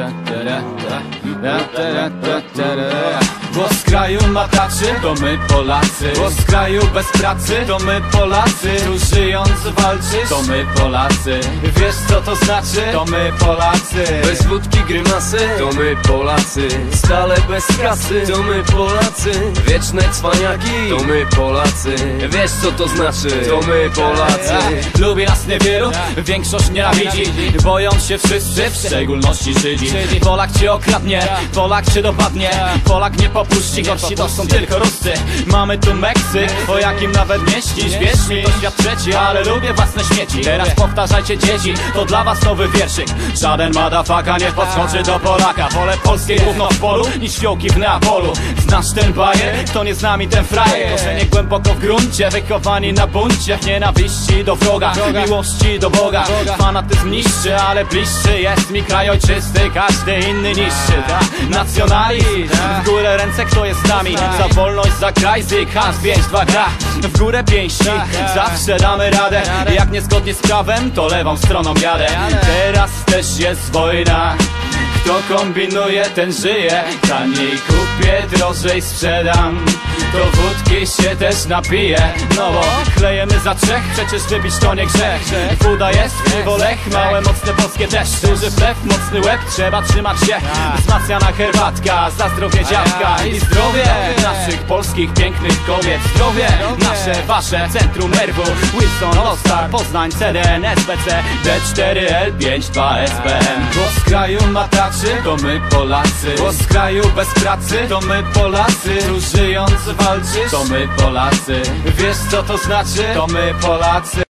Głos z kraju mataczy, to my Polacy. Głos z kraju bez pracy, to my Polacy. Tu żyjąc walczysz, to my Polacy. Wiesz co to znaczy, to my Polacy. Bez wódki grymasy, to my Polacy. Stale bez kasy, to my Polacy. Wieczne cwaniaki, to my Polacy. Wiesz co to znaczy, to my Polacy. Lubi nas niewielu, większość nienawidzi Boją się wszyscy, w szczególności Żydzi. Polak cię okradnie, Polak cię dopadnie. Polak nie popuści, gorsi to są tylko Ruscy. Mamy tu Meksyk, o jakim nawet nie ścisz Wierz mi, to świat trzeci, ale lubię własne śmieci. Teraz powtarzajcie dzieci, to dla was nowy wierszyk. Żaden madafaka nie podskoczy do Polaka. Wolę polskie gówno w polu, niż fiołki w Neapolu. Znasz ten bajer? To nie z nami ten frajer. Korzenie głęboko w gruncie, wychowani na buncie. W nienawiści do wroga, miłości do Boga. Fanatyzm niszczy, ale bliższy jest mi kraj ojczysty. Każdy inny niższy, ta nacjonalizm. Górę ręce, kto jest z nami. Za wolność, za kraj, zyk, has, pięć, dwa, gra. W górę pięści, zawsze damy radę. Jak niezgodnie z prawem, to lewą stroną jadę. Teraz też jest wojna kto kombinuje, ten żyje. Taniej kupię, drożej sprzedam. To wódki się też napije. No bo klejemy za trzech, przecież wypić to nie grzech. Woda jest, piwo lech, małe mocne polskie też. Duży plew, mocny łeb, trzeba trzymać się. Wzmacniana herbatka, za zdrowie dziadka I zdrowie. Naszych polskich pięknych kobiet Zdrowie. Nasze, wasze, centrum nerwu. Wilson, Lostar, Poznań, CDN, SBC D4L5, 2SBM Głos kraju mataczy, to my Polacy. Głos kraju bez pracy, to my Polacy. Tu żyjąc walczysz, to my Polacy. Wiesz co to znaczy, to my Polacy